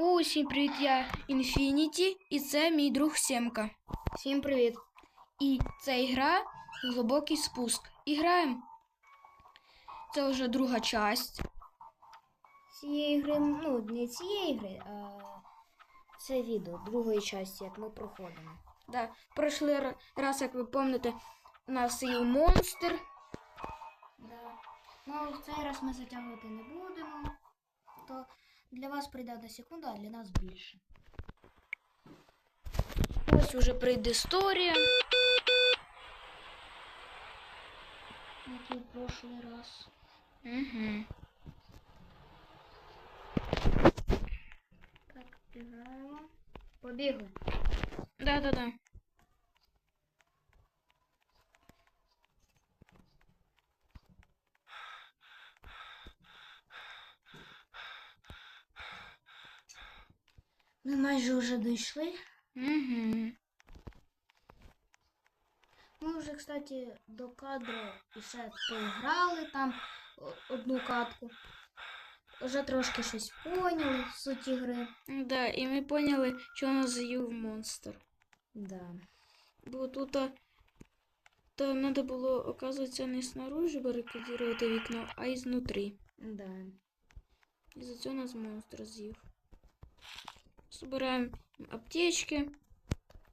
Усім привіт, я Інфініті, і це мій друг Сємка. Всім привіт! І це ігра Глибокий спуск. І граємо. Це вже друга часть. Цієї гри, ну, не цієї гри, а це відео другої частини, як ми проходимо. Да. Пройшли раз, як ви пам'ятаєте, у нас є монстр. Да. Ну, в цей раз ми затягувати не будемо. То для вас прийде одна секунда, а для нас більше. Ось уже прийде історія. Як і в прошлий раз. Угу. Так, граємо. Побігли. Да-да-да. Ми майже вже дійшли. Угу. Ми вже, кстати, до кадру ще поіграли там одну катку. Вже трошки щось поняли в суті гри. Да, і ми поняли, що у нас з'їв монстр. Да. Бо тут а, то треба було, оказується, не снаружи барикадувати вікно, а ізнутрі. Да. І за цього нас монстр з'їв. Собираємо аптечки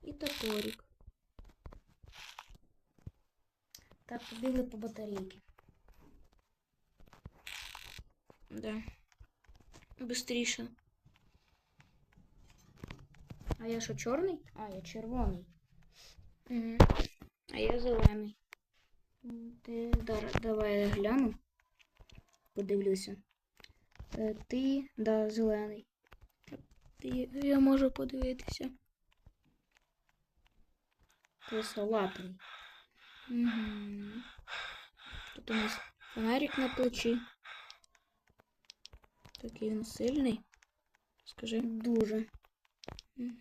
і топорик. Так, побігли по батарейки. Да. Бистріше. А я що, чорний? А, я червоний. Угу. А я зелений. Ти давай я гляну. Подивлюся. Е, Ти, да, зелений. Ти- Я можу подивитися. Ти салатовий. Угу. Тут у нас фонарик на плечі. Такий він сильний. Скажи. Дуже. Угу.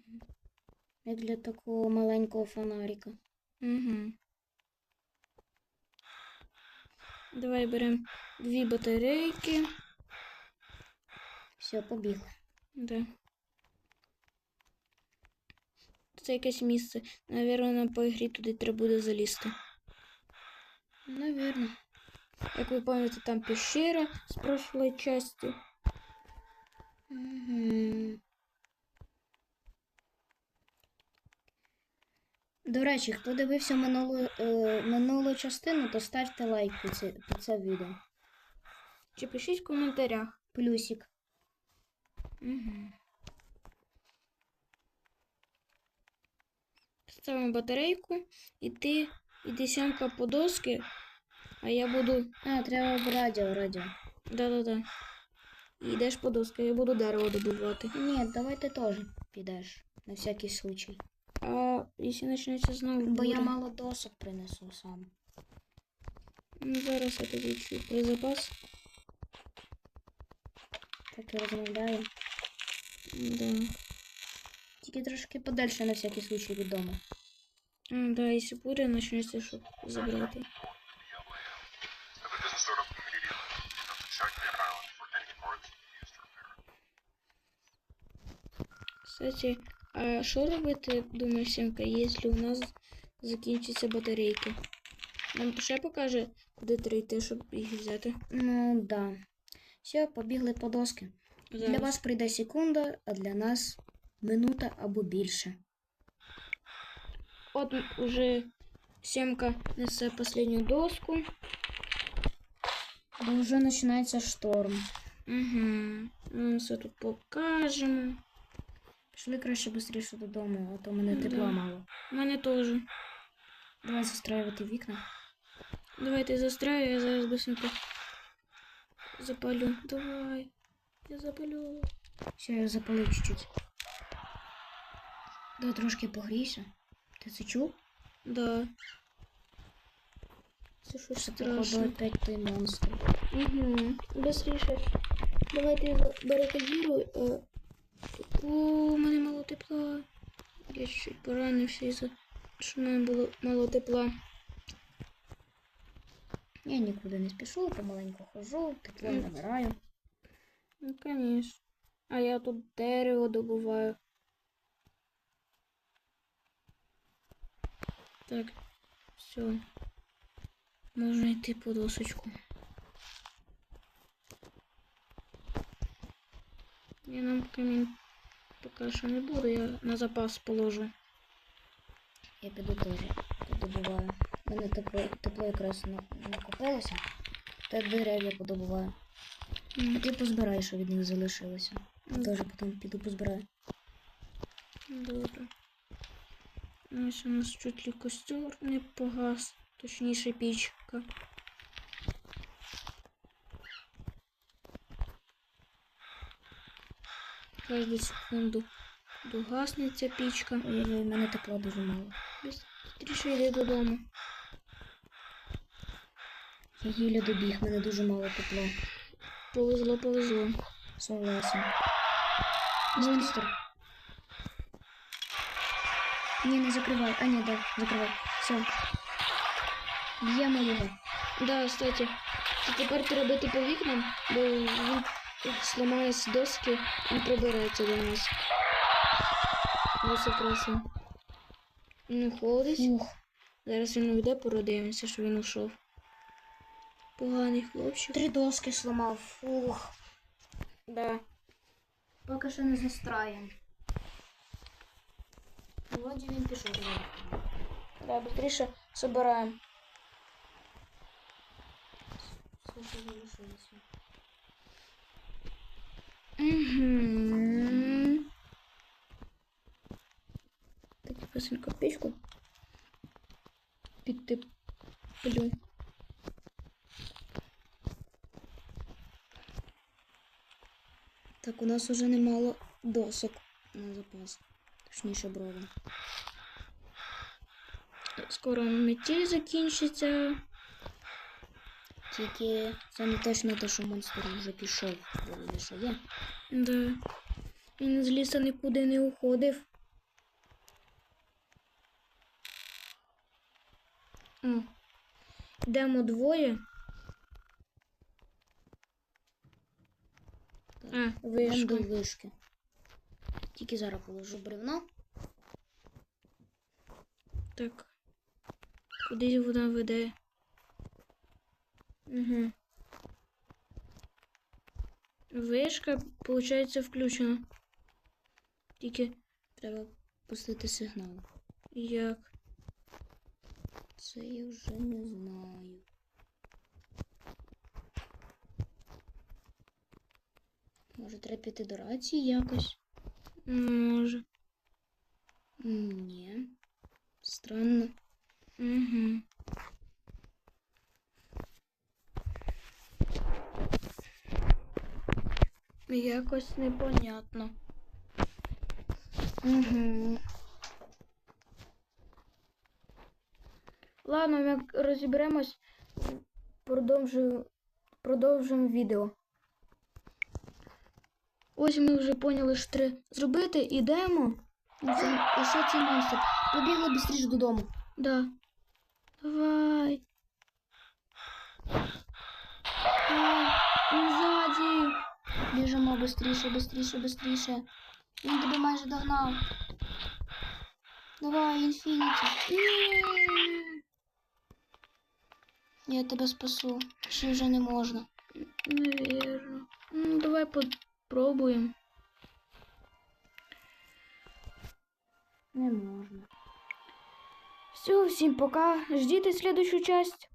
Як для такого маленького фонарика. Угу. Давай беремо дві батарейки. Все, побігли. Да. Це якесь місце. Навірно, по ігрі туди треба буде залізти. Навірно. Як ви пам'ятаєте, там пещера з прошлої часті. Угу. До речі, хто дивився минулу, е, минулу частину, то ставте лайк під це, під це відео. Чи пишіть в коментарях. Плюсик. Угу. Ставимо батарейку, і ти іди сямка по доски, а я буду. А, треба в радіо, радіо. Да-да-да. І йдеш по доски, я буду дерево добувати. Ні, давай ти теж підеш. На всякий случай. А якщо почнеться знову. Бо я мало досок принесу сам. Ну, зараз я тобі чую про запас. Так і розмовляю. Да. Тільки трошки подальше на всякий случай від дому. А, да, якщо буря to repair it. Кстати, а що робити, думаєш, Сімка, якщо у нас закінчаться батарейки? Нам ще покаже, куди треба йти, щоб їх взяти. Ну, да. Все, побігли по доски. Для Зараз. вас прийде секунда, а для нас минута або більше. От уже Сімка несе останню доску. Бо вже починається шторм. Угу. Ми все тут покажемо. Пішли краще швидше додому, а то мене тепла Да. мало. У мене теж. Давай застраювати вікна. Давайте застряю, я зараз быстренько запалю. Давай. Я запалю. Все, я запалив чуть-чуть. Да, трошки погрійся. Ти це чув? Да. Це щось походу опять той монстр. Угу. Быстріше. Давайте я барикадірую. Е, О, у мене мало тепла. Я чуть поранився із-за що в мене було мало тепла. Я нікуди не спішу, помаленьку хожу, тепло набираю. Ну, конечно. А я тут дерево добуваю. Так, все. Можна йти по досочку. Я нам камінь поки що не буду, я на запас положу. Я піду теж подобуваю. У мене тепло, тепло якраз на- накопилося. Та дерев я подобуваю. М, А ти позбирай, що від них залишилося. Я М. теж потім піду позбираю. Добре. Ось у нас чуть ли костер не погас, точніше пічка. Кожну секунду догасне ця пічка. Ой-ой, мене тепла дуже мало. Трішки йди додому. Я їля добіг, мене дуже мало тепла. Повезло, повезло. Согласен. Монстр. Ні, не закривай. А, ні, да, закривай. Все. Б'ємо його. Да, кстати, тепер треба робити по вікнам, бо він сламає з доски і пробирається до нас. Ось якраз він. Він уходить. Ух. Зараз він уйде, породивимося, що він ушов. Поганий хлопчик. Три доски сломав. Фух. Да. Поки що не застраєм. Вроді він пішов. Да, быстріше собираємо. Все, що залишилося. Угу. Так, писанка пічку. Підтеплю. Так, у нас уже немало досок на запас. Точніше брови. Скоро метіль закінчиться. Тільки це не точно те, що монстр вже пішов. Вроде що є. Да. Він з лісу нікуди не уходив. О. Йдемо двоє. А, вишка. до вишки. Тільки зараз положу бревно. Так. Куди вона веде? Угу. Вишка, виходить, включена. Тільки Треба пустити сигнал. як? Це я вже не знаю. Може, треба піти до рації якось? Може. Ні. Странно. Угу. Якось непонятно. Угу. Ладно, ми розіберемось, продовжую, продовжимо відео. Ось ми вже поняли, що треба зробити, ідемо. А що цей монстр? Побігли швидше додому. Да. Давай. Він ззаді. Біжимо швидше, швидше, швидше. Він тебе майже догнав. Давай, інфініті. Я тебе спасу. Ще вже не можна. Наверно. Ну, давай попробуємо. Не можна. Все, всім пока. Ждите следующую часть.